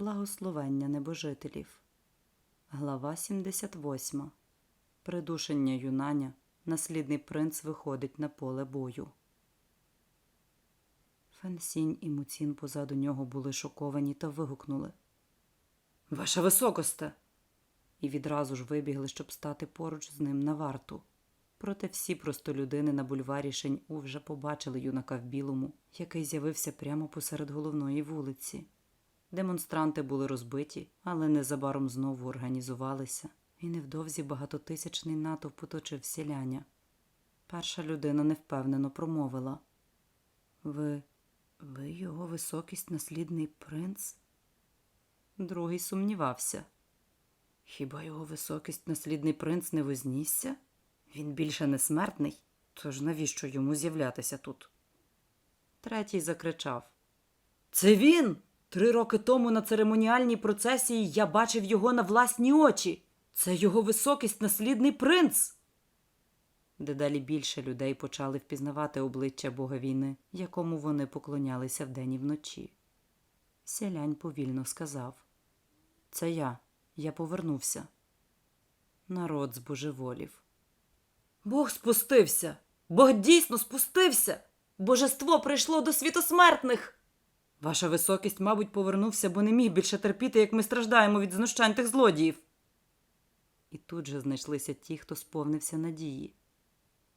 Благословення небожителів. Глава 78. Придушення юнаня. Наслідний принц виходить на поле бою. Фенсінь і Муцін позаду нього були шоковані та вигукнули. Ваша високосте. І відразу ж вибігли, щоб стати поруч з ним на варту. Проте всі простолюдини на бульварі Шень-У вже побачили юнака в білому, який з'явився прямо посеред головної вулиці. Демонстранти були розбиті, але незабаром знову організувалися, і невдовзі багатотисячний натовп оточив селяня. Перша людина невпевнено промовила Ви, ви його високість наслідний принц? Другий сумнівався. Хіба його високість наслідний принц не вознісся? Він більше не смертний, тож навіщо йому з'являтися тут? Третій закричав Це він! Три роки тому на церемоніальній процесії я бачив його на власні очі. Це його високість наслідний принц. Дедалі більше людей почали впізнавати обличчя бога війни, якому вони поклонялися вдень і вночі. Селянь повільно сказав Це я. Я повернувся. Народ збожеволів. Бог спустився. Бог дійсно спустився. Божество прийшло до світосмертних. Ваша високість, мабуть, повернувся, бо не міг більше терпіти, як ми страждаємо від знущань тих злодіїв. І тут же знайшлися ті, хто сповнився надії.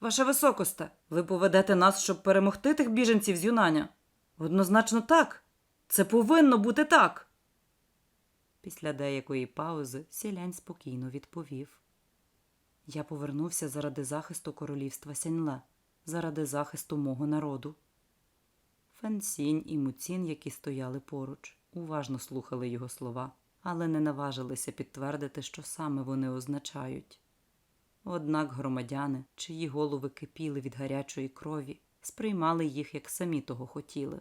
Ваша високосте, ви поведете нас, щоб перемогти тих біженців з юнання? Однозначно так. Це повинно бути так. Після деякої паузи сілянь спокійно відповів. Я повернувся заради захисту королівства Сяньле, заради захисту мого народу. Фенсінь і Муцін, які стояли поруч, уважно слухали його слова, але не наважилися підтвердити, що саме вони означають. Однак громадяни, чиї голови кипіли від гарячої крові, сприймали їх, як самі того хотіли.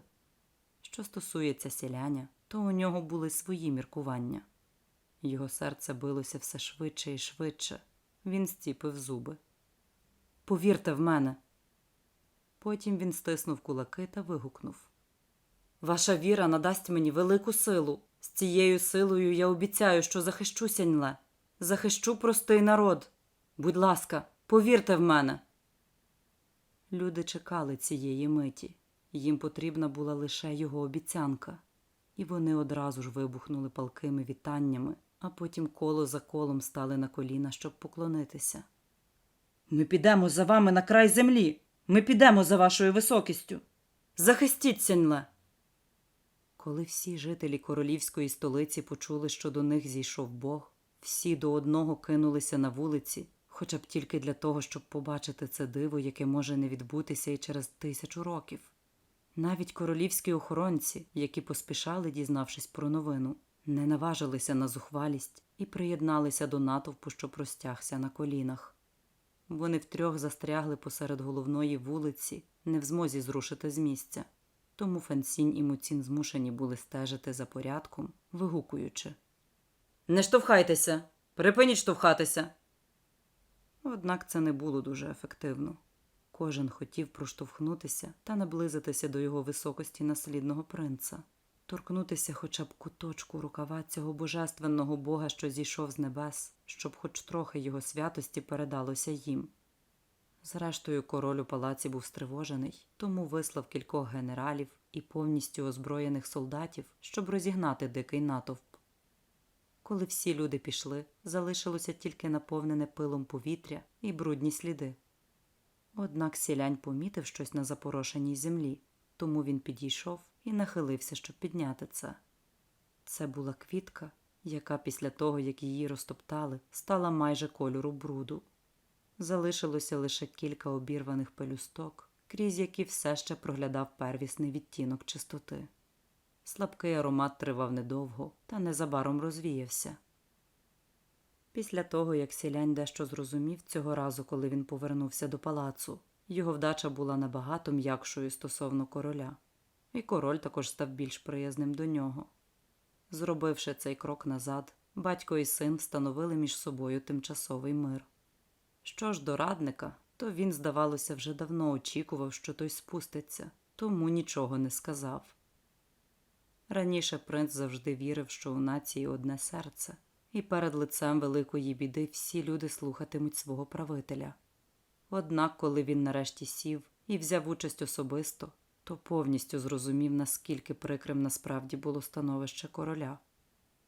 Що стосується селяня, то у нього були свої міркування. Його серце билося все швидше і швидше. Він стіпив зуби. Повірте в мене. Потім він стиснув кулаки та вигукнув Ваша віра надасть мені велику силу. З цією силою я обіцяю, що захищу сяньле, захищу простий народ. Будь ласка, повірте в мене. Люди чекали цієї миті. Їм потрібна була лише його обіцянка, і вони одразу ж вибухнули палкими вітаннями, а потім коло за колом стали на коліна, щоб поклонитися. Ми підемо за вами на край землі. Ми підемо за вашою високістю. Захистіть сяньле. Коли всі жителі королівської столиці почули, що до них зійшов Бог, всі до одного кинулися на вулиці, хоча б тільки для того, щоб побачити це диво, яке може не відбутися і через тисячу років. Навіть королівські охоронці, які поспішали, дізнавшись про новину, не наважилися на зухвалість і приєдналися до натовпу, що простягся на колінах. Вони втрьох застрягли посеред головної вулиці, не в змозі зрушити з місця. Тому Фансінь і Муцін змушені були стежити за порядком, вигукуючи Не штовхайтеся, припиніть штовхатися. Однак це не було дуже ефективно. Кожен хотів проштовхнутися та наблизитися до його високості наслідного принца, торкнутися хоча б куточку рукава цього божественного бога, що зійшов з небес, щоб хоч трохи його святості передалося їм. Зрештою, король у палаці був стривожений, тому вислав кількох генералів і повністю озброєних солдатів, щоб розігнати дикий натовп. Коли всі люди пішли, залишилося тільки наповнене пилом повітря і брудні сліди. Однак сілянь помітив щось на запорошеній землі, тому він підійшов і нахилився, щоб підняти це. Це була квітка, яка після того, як її розтоптали, стала майже кольору бруду. Залишилося лише кілька обірваних пелюсток, крізь які все ще проглядав первісний відтінок чистоти. Слабкий аромат тривав недовго та незабаром розвіявся. Після того, як сілянь дещо зрозумів цього разу, коли він повернувся до палацу, його вдача була набагато м'якшою стосовно короля, і король також став більш приязним до нього. Зробивши цей крок назад, батько і син встановили між собою тимчасовий мир. Що ж до радника, то він, здавалося, вже давно очікував, що той спуститься, тому нічого не сказав. Раніше принц завжди вірив, що у нації одне серце, і перед лицем великої біди всі люди слухатимуть свого правителя. Однак, коли він нарешті сів і взяв участь особисто, то повністю зрозумів, наскільки прикрим насправді було становище короля.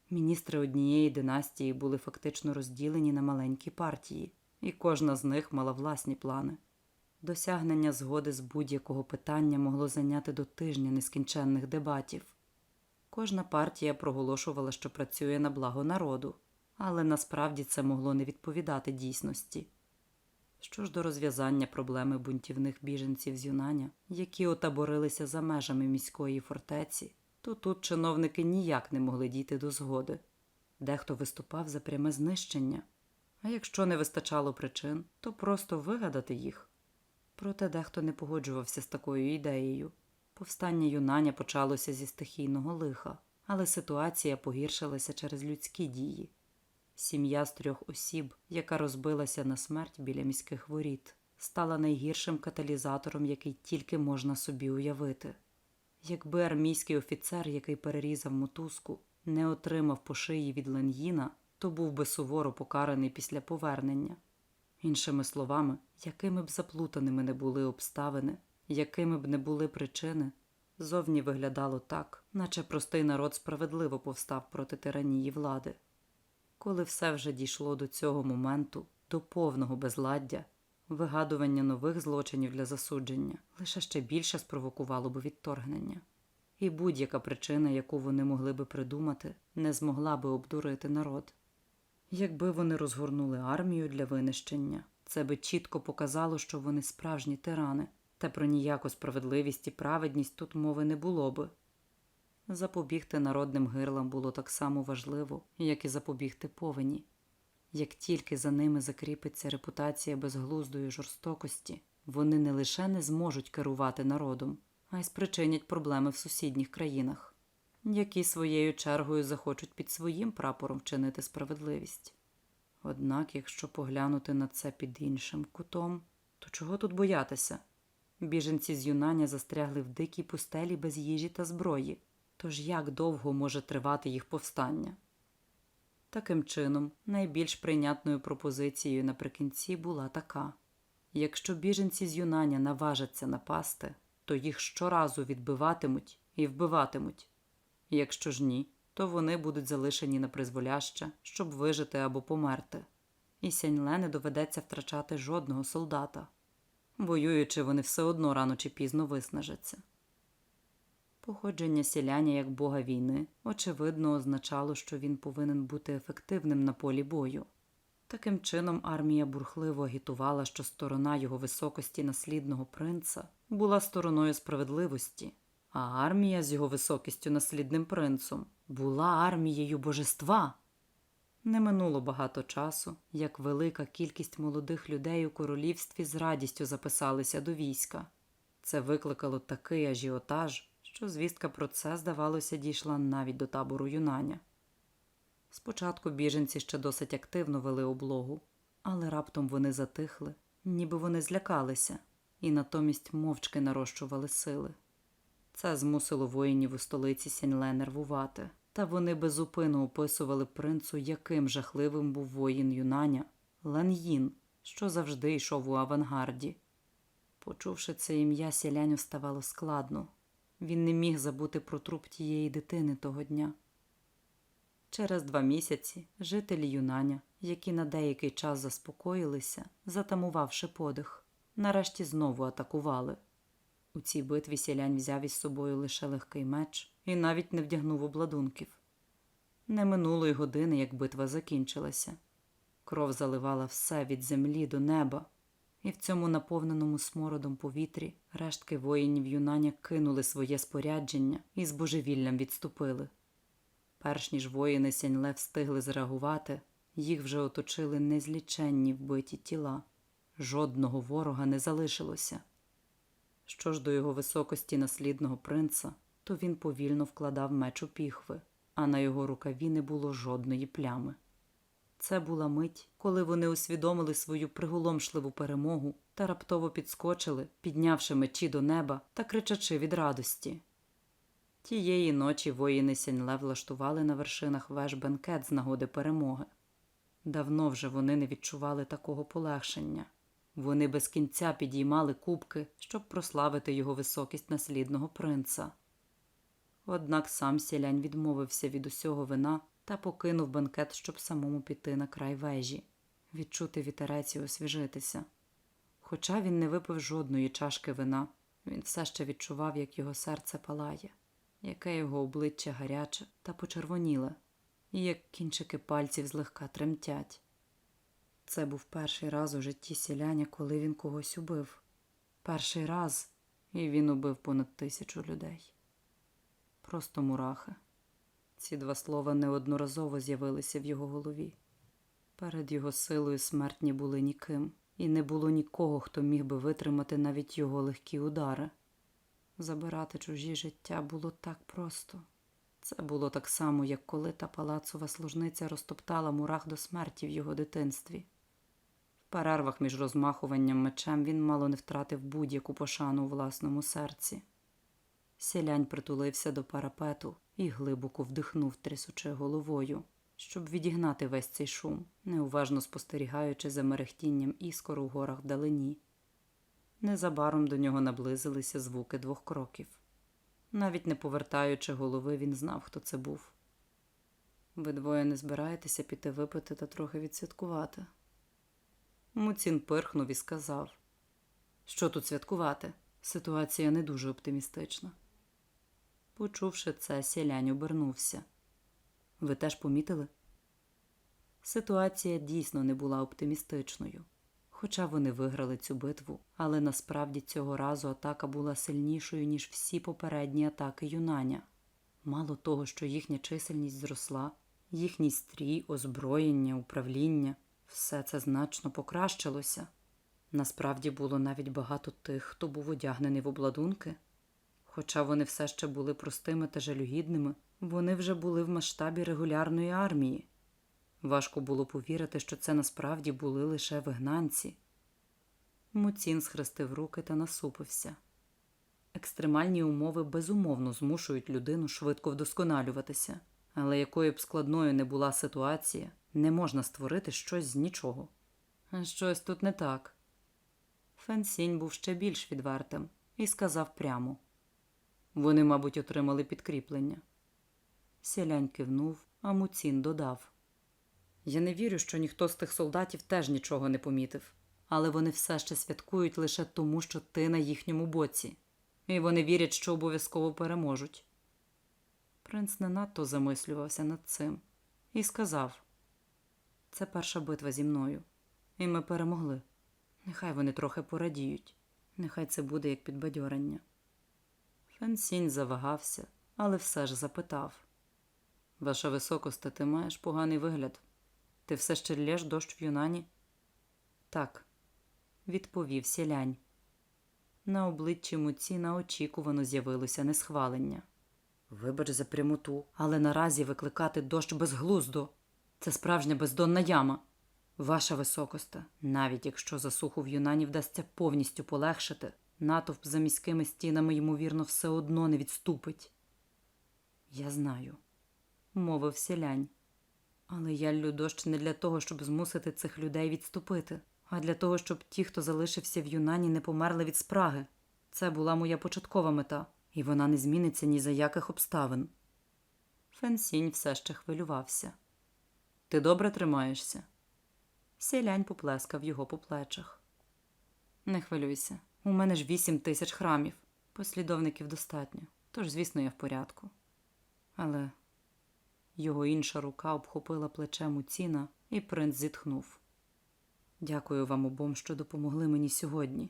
Міністри однієї династії були фактично розділені на маленькі партії, і кожна з них мала власні плани. Досягнення згоди з будь-якого питання могло зайняти до тижня нескінченних дебатів. Кожна партія проголошувала, що працює на благо народу, але насправді це могло не відповідати дійсності. Що ж до розв'язання проблеми бунтівних біженців з Юнаня, які отаборилися за межами міської фортеці, то тут чиновники ніяк не могли дійти до згоди. Дехто виступав за пряме знищення, а якщо не вистачало причин, то просто вигадати їх. Проте дехто не погоджувався з такою ідеєю. Повстання юнаня почалося зі стихійного лиха, але ситуація погіршилася через людські дії. Сім'я з трьох осіб, яка розбилася на смерть біля міських воріт, стала найгіршим каталізатором, який тільки можна собі уявити. Якби армійський офіцер, який перерізав мотузку, не отримав по шиї від Ленгіна, то був би суворо покараний після повернення. Іншими словами, якими б заплутаними не були обставини, якими б не були причини, зовні виглядало так, наче простий народ справедливо повстав проти тиранії влади. Коли все вже дійшло до цього моменту, до повного безладдя, вигадування нових злочинів для засудження лише ще більше спровокувало б відторгнення, і будь-яка причина, яку вони могли би придумати, не змогла би обдурити народ. Якби вони розгорнули армію для винищення, це би чітко показало, що вони справжні тирани, та про ніяку справедливість і праведність тут мови не було би. Запобігти народним гирлам було так само важливо, як і запобігти повені. Як тільки за ними закріпиться репутація безглуздої жорстокості, вони не лише не зможуть керувати народом, а й спричинять проблеми в сусідніх країнах, які своєю чергою захочуть під своїм прапором вчинити справедливість. Однак, якщо поглянути на це під іншим кутом, то чого тут боятися? Біженці з юнання застрягли в дикій пустелі без їжі та зброї. Тож як довго може тривати їх повстання? Таким чином, найбільш прийнятною пропозицією наприкінці була така: якщо біженці з юнання наважаться напасти, то їх щоразу відбиватимуть і вбиватимуть. Якщо ж ні, то вони будуть залишені на призволяще, щоб вижити або померти, і Сяньле не доведеться втрачати жодного солдата. Воюючи, вони все одно рано чи пізно виснажаться. Походження сіляня як бога війни, очевидно, означало, що він повинен бути ефективним на полі бою. Таким чином, армія бурхливо агітувала, що сторона його високості наслідного принца була стороною справедливості, а армія з його високістю наслідним принцем була армією божества. Не минуло багато часу, як велика кількість молодих людей у королівстві з радістю записалися до війська. Це викликало такий ажіотаж, що звістка про це, здавалося, дійшла навіть до табору юнання. Спочатку біженці ще досить активно вели облогу, але раптом вони затихли, ніби вони злякалися, і натомість мовчки нарощували сили. Це змусило воїнів у столиці Сяньле нервувати, та вони безупину описували принцу, яким жахливим був воїн юнаня Лан'їн, що завжди йшов у авангарді. Почувши це ім'я, сіляню ставало складно. Він не міг забути про труп тієї дитини того дня. Через два місяці жителі юнаня, які на деякий час заспокоїлися, затамувавши подих, нарешті знову атакували. У цій битві сілянь взяв із собою лише легкий меч і навіть не вдягнув обладунків. Не минулої години, як битва закінчилася. Кров заливала все від землі до неба, і в цьому наповненому смородом повітрі рештки воїнів юнання кинули своє спорядження і з божевіллям відступили. Перш ніж воїни Сяньле встигли зреагувати, їх вже оточили незліченні вбиті тіла. Жодного ворога не залишилося. Що ж до його високості наслідного принца, то він повільно вкладав меч у піхви, а на його рукаві не було жодної плями. Це була мить, коли вони усвідомили свою приголомшливу перемогу та раптово підскочили, піднявши мечі до неба та кричачи від радості. Тієї ночі воїни Сяньле влаштували на вершинах веж бенкет з нагоди перемоги. Давно вже вони не відчували такого полегшення. Вони без кінця підіймали кубки, щоб прославити його високість наслідного принца. Однак сам сілянь відмовився від усього вина та покинув бенкет, щоб самому піти на край вежі, відчути вітерець і освіжитися. Хоча він не випив жодної чашки вина, він все ще відчував, як його серце палає, яке його обличчя гаряче та почервоніле, і як кінчики пальців злегка тремтять. Це був перший раз у житті сіляня, коли він когось убив. Перший раз, і він убив понад тисячу людей. Просто мурахи. Ці два слова неодноразово з'явилися в його голові. Перед його силою смертні були ніким, і не було нікого, хто міг би витримати навіть його легкі удари. Забирати чужі життя було так просто. Це було так само, як коли та палацова служниця розтоптала мурах до смерті в його дитинстві. В перервах між розмахуванням мечем він мало не втратив будь-яку пошану у власному серці. Сілянь притулився до парапету і глибоко вдихнув, трясучи головою, щоб відігнати весь цей шум, неуважно спостерігаючи за мерехтінням іскор у горах вдалині. Незабаром до нього наблизилися звуки двох кроків. Навіть не повертаючи голови, він знав, хто це був. Ви двоє не збираєтеся піти випити та трохи відсвяткувати. Муцін пирхнув і сказав, що тут святкувати? Ситуація не дуже оптимістична. Почувши це, сілянь обернувся. Ви теж помітили? Ситуація дійсно не була оптимістичною. Хоча вони виграли цю битву, але насправді цього разу атака була сильнішою, ніж всі попередні атаки юнаня. Мало того, що їхня чисельність зросла, їхній стрій, озброєння, управління все це значно покращилося. Насправді було навіть багато тих, хто був одягнений в обладунки. Хоча вони все ще були простими та жалюгідними, вони вже були в масштабі регулярної армії. Важко було повірити, що це насправді були лише вигнанці. Муцін схрестив руки та насупився. Екстремальні умови безумовно змушують людину швидко вдосконалюватися, але якою б складною не була ситуація, не можна створити щось з нічого. Щось тут не так. Фенсінь був ще більш відвертим і сказав прямо вони, мабуть, отримали підкріплення. Сілянь кивнув, а Муцін додав. Я не вірю, що ніхто з тих солдатів теж нічого не помітив, але вони все ще святкують лише тому, що ти на їхньому боці, і вони вірять, що обов'язково переможуть. Принц не надто замислювався над цим і сказав: це перша битва зі мною, і ми перемогли. Нехай вони трохи порадіють, нехай це буде як підбадьорення. Фенсінь завагався, але все ж запитав Ваша високосте, ти маєш поганий вигляд. Ти все ще лєш дощ в юнані? Так, відповів сілянь. На обличчі Муціна очікувано з'явилося несхвалення. Вибач за прямоту, але наразі викликати дощ безглуздо. Це справжня бездонна яма. Ваша високосте, навіть якщо засуху в юнані вдасться повністю полегшити, натовп за міськими стінами, ймовірно, все одно не відступить. Я знаю, мовив сілянь. Але я ллю дощ не для того, щоб змусити цих людей відступити, а для того, щоб ті, хто залишився в юнані, не померли від спраги. Це була моя початкова мета, і вона не зміниться ні за яких обставин. Фенсінь все ще хвилювався. Ти добре тримаєшся? Сілянь поплескав його по плечах. Не хвилюйся, у мене ж вісім тисяч храмів. Послідовників достатньо, тож, звісно, я в порядку. Але його інша рука обхопила плече Муціна, і принц зітхнув. Дякую вам обом, що допомогли мені сьогодні.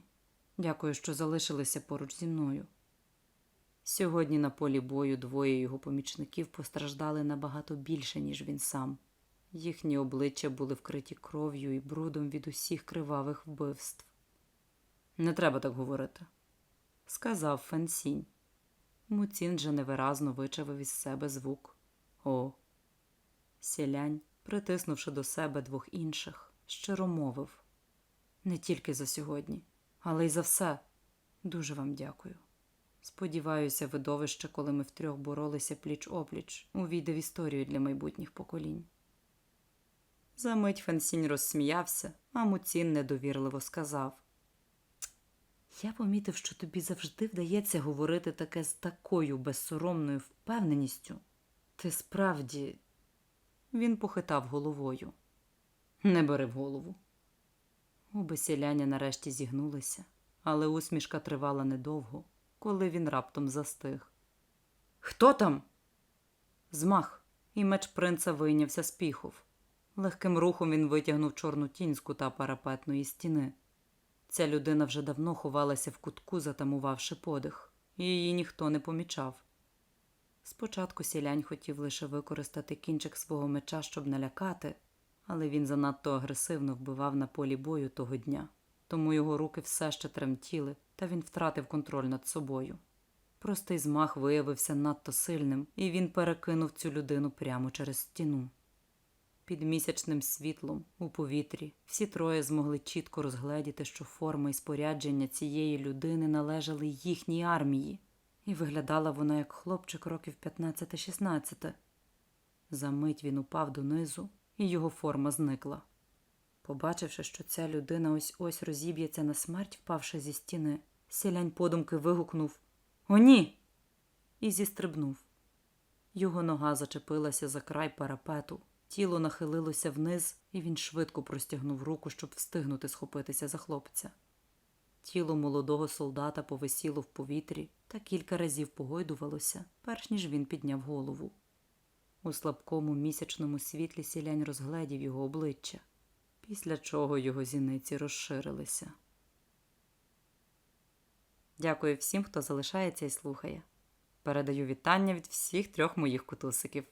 Дякую, що залишилися поруч зі мною. Сьогодні на полі бою двоє його помічників постраждали набагато більше, ніж він сам. Їхні обличчя були вкриті кров'ю і брудом від усіх кривавих вбивств. Не треба так говорити, сказав Фенсінь. Муцін же невиразно вичавив із себе звук. О. Сілянь, притиснувши до себе двох інших, щиро мовив не тільки за сьогодні, але й за все. Дуже вам дякую. Сподіваюся, видовище, коли ми втрьох боролися пліч опліч, увійде в історію для майбутніх поколінь. Замить Фенсінь розсміявся, а Муцін недовірливо сказав. Я помітив, що тобі завжди вдається говорити таке з такою безсоромною впевненістю. Ти справді. Він похитав головою. Не бери в голову. Губи селяня нарешті зігнулися, але усмішка тривала недовго, коли він раптом застиг. Хто там? Змах, і меч принца вийнявся з піхов. Легким рухом він витягнув чорну тінь з кута парапетної стіни. Ця людина вже давно ховалася в кутку, затамувавши подих, її ніхто не помічав. Спочатку сілянь хотів лише використати кінчик свого меча, щоб налякати, але він занадто агресивно вбивав на полі бою того дня, тому його руки все ще тремтіли, та він втратив контроль над собою. Простий змах виявився надто сильним, і він перекинув цю людину прямо через стіну. Під місячним світлом у повітрі всі троє змогли чітко розгледіти, що форма і спорядження цієї людини належали їхній армії, і виглядала вона як хлопчик років 15-16. Замить він упав донизу, і його форма зникла. Побачивши, що ця людина ось ось розіб'ється на смерть, впавши зі стіни, сілянь подумки вигукнув О, ні! і зістрибнув. Його нога зачепилася за край парапету, тіло нахилилося вниз, і він швидко простягнув руку, щоб встигнути схопитися за хлопця. Тіло молодого солдата повисіло в повітрі та кілька разів погойдувалося, перш ніж він підняв голову. У слабкому місячному світлі сілянь розгледів його обличчя, після чого його зіниці розширилися. Дякую всім, хто залишається і слухає. Передаю вітання від всіх трьох моїх кутусиків.